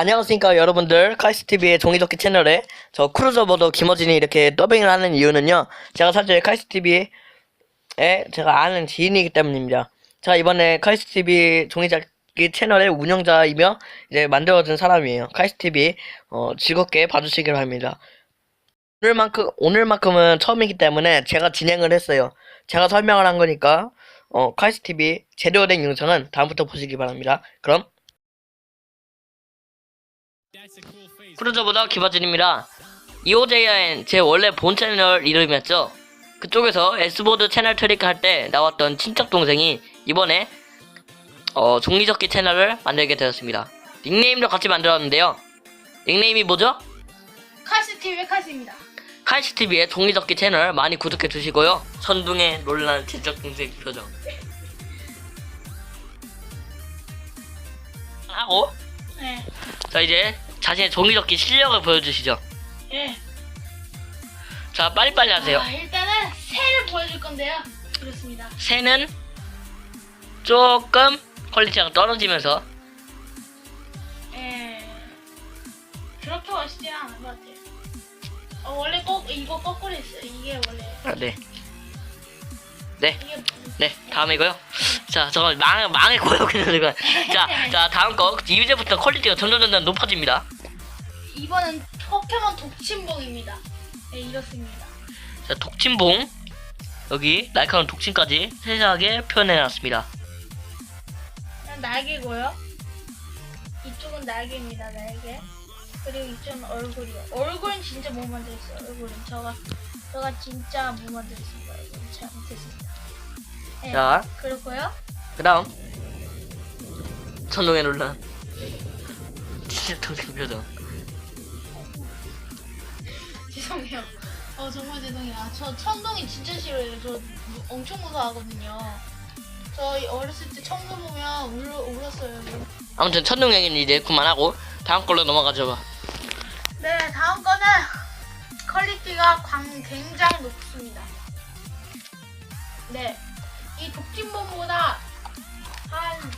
자, 안녕하십니까, 여러분들. 카이스TV의 종이접기 채널에 저 크루저버더 김어진이 이렇게 더빙을 하는 이유는요. 제가 사실 카이스TV에 제가 아는 지인이기 때문입니다. 제가 이번에 카이스TV 종이접기 채널의 운영자이며 이제 만들어준 사람이에요. 카이스TV 어, 즐겁게 봐주시길 바랍니다. 오늘만큼, 오늘만큼은 처음이기 때문에 제가 진행을 했어요. 제가 설명을 한 거니까, 어, 카이스TV 제대로 된 영상은 다음부터 보시기 바랍니다. 그럼, 크루저보다 김하진입니다. EOJN 제 원래 본 채널 이름이었죠. 그쪽에서 S보드 채널 트릭 할 때 나왔던 친척 동생이 이번에 어, 종이접기 채널을 만들게 되었습니다. 닉네임도 같이 만들었는데요. 닉네임이 뭐죠? 카스 TV의 카스입니다. 카이스TV의 종이접기 채널 많이 구독해 주시고요. 천둥의 놀란 친척 동생 표정. 하고 네. 자 이제 자신의 종이접기 실력을 보여주시죠. 예. 자 빨리빨리 하세요. 아, 일단은 새를 보여줄 건데요. 그렇습니다. 새는 조금 퀄리티가 떨어지면서 예. 그렇게 멋있지는 않은 것 같아요. 어, 원래 꼭 이거 거꾸로 했어요. 이게 원래 아, 네. 네, 네, 다음이고요. 자, 저건 망, 망했고요, 그냥 이거. 자, 자, 다음 거. 이제부터 퀄리티가 점점 점점 높아집니다. 이번은 포켓몬 독침봉입니다. 네, 이렇습니다. 자, 독침봉. 여기 날카로운 독침까지 세세하게 표현해놨습니다. 그냥 날개고요. 이쪽은 날개입니다. 날개. 그리고 이쪽은 얼굴이요. 얼굴은 진짜 못 만들었어요. 얼굴은 저가 저가 진짜 못 만들었습니다. 얼굴은 잘 못했습니다. 네, 자. 그렇고요. 그 다음. 천둥의 논란. 진짜 동생 표정. 죄송해요. 어 정말 죄송해요. 아, 저 천둥이 진짜 싫어요. 저 엄청 무서워하거든요. 저 어렸을 때 천둥 보면 울, 울었어요. 아무튼 천둥 얘기는 이제 그만하고 다음 걸로 넘어가죠. 봐. 네, 다음 거는 퀄리티가 광 굉장히 높습니다. 네, 이 독진bom보다 한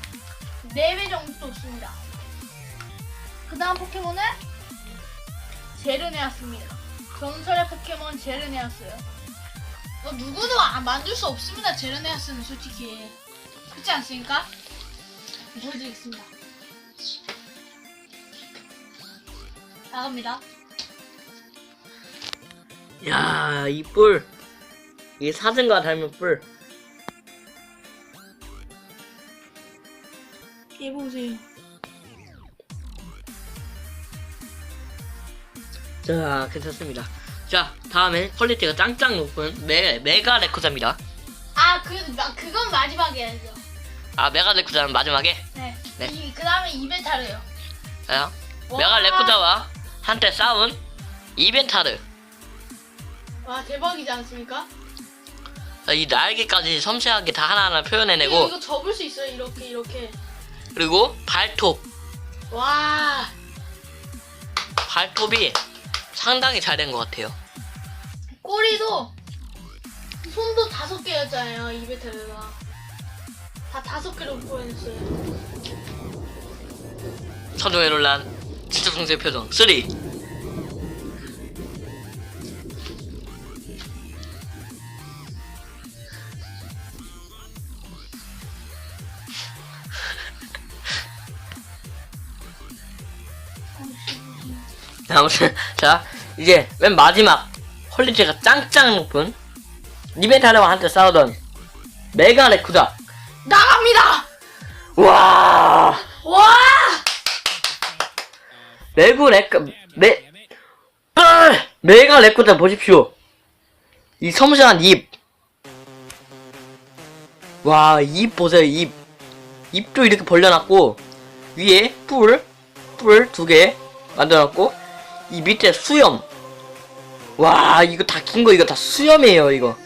4배 정도 높습니다. 그 다음 포켓몬은 제르네아스입니다. 전설의 포켓몬 제르네아스요. 어, 누구도 안 만들 수 없습니다. 제르네아스는 솔직히. 그렇지 않습니까? 보여드리겠습니다. 나갑니다. 야, 이 뿔. 이게 사진과 닮은 뿔. 얘 보세요. 자, 괜찮습니다. 자, 다음에 퀄리티가 짱짱 높은 메, 메가 레코자입니다. 아, 그, 마, 그건 마지막에 해야죠. 아, 메가 레코자는 마지막에. 네. 네. 이, 그 다음에 이벤타르요. 자, 와. 메가 레코자와 한때 싸운 이벤타르. 와, 대박이지 않습니까? 자, 이 날개까지 섬세하게 다 하나하나 이거, 표현해내고, 이거 접을 수 있어요. 이렇게, 이렇게. 그리고 발톱. 와, 발톱이 상당히 잘 된 것 같아요. 꼬리도, 손도 다섯 개였잖아요. 이벤타르가. 다 다섯 개로 보여줬어요. 천둥의 논란. 진짜 동생 표정. 3. 아무튼 자 이제 맨 마지막 퀄리티가 짱짱 높은 이벤타르와 한테 싸우던 메가 레쿠다 나갑니다! 와 와! 레고 레크 메 아! 메가 레쿠다 보십시오 이 섬세한 입 와 입 보세요 입 입도 이렇게 벌려놨고 위에 뿔 뿔 두 개 만들어놨고 이 밑에 수염. 와 이거 다 긴 거 이거 다 수염이에요 이거.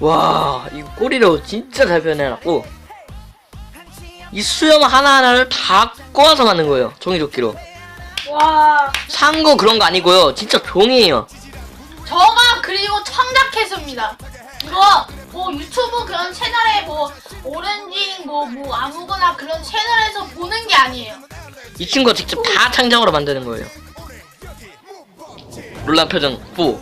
와 이거 꼬리로 진짜 잘 표현해놨고. 이 수염 하나하나를 다 꼬아서 만든 거예요 종이조끼로. 와, 산 거 그런 거 아니고요 진짜 종이에요. 저가 그리고 창작했습니다. 이거 뭐 유튜브 그런 채널에 뭐 오렌지 뭐 뭐 아무거나 그런 채널에서 보는 게 아니에요. 이 친구가 직접 다 창작으로 만드는 거예요. 놀란 표정 뿌.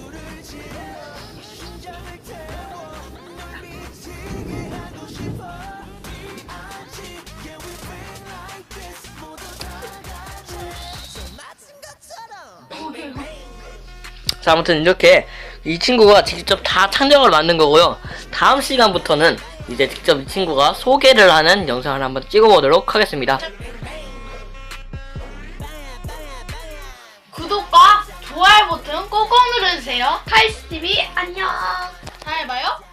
자 아무튼 이렇게 이 친구가 직접 다 창작을 만든 거고요. 다음 시간부터는 이제 직접 이 친구가 소개를 하는 영상을 한번 찍어보도록 하겠습니다. 좋아요 버튼 꼭꼭 눌러주세요. 카이스TV 안녕. 다음에 봐요.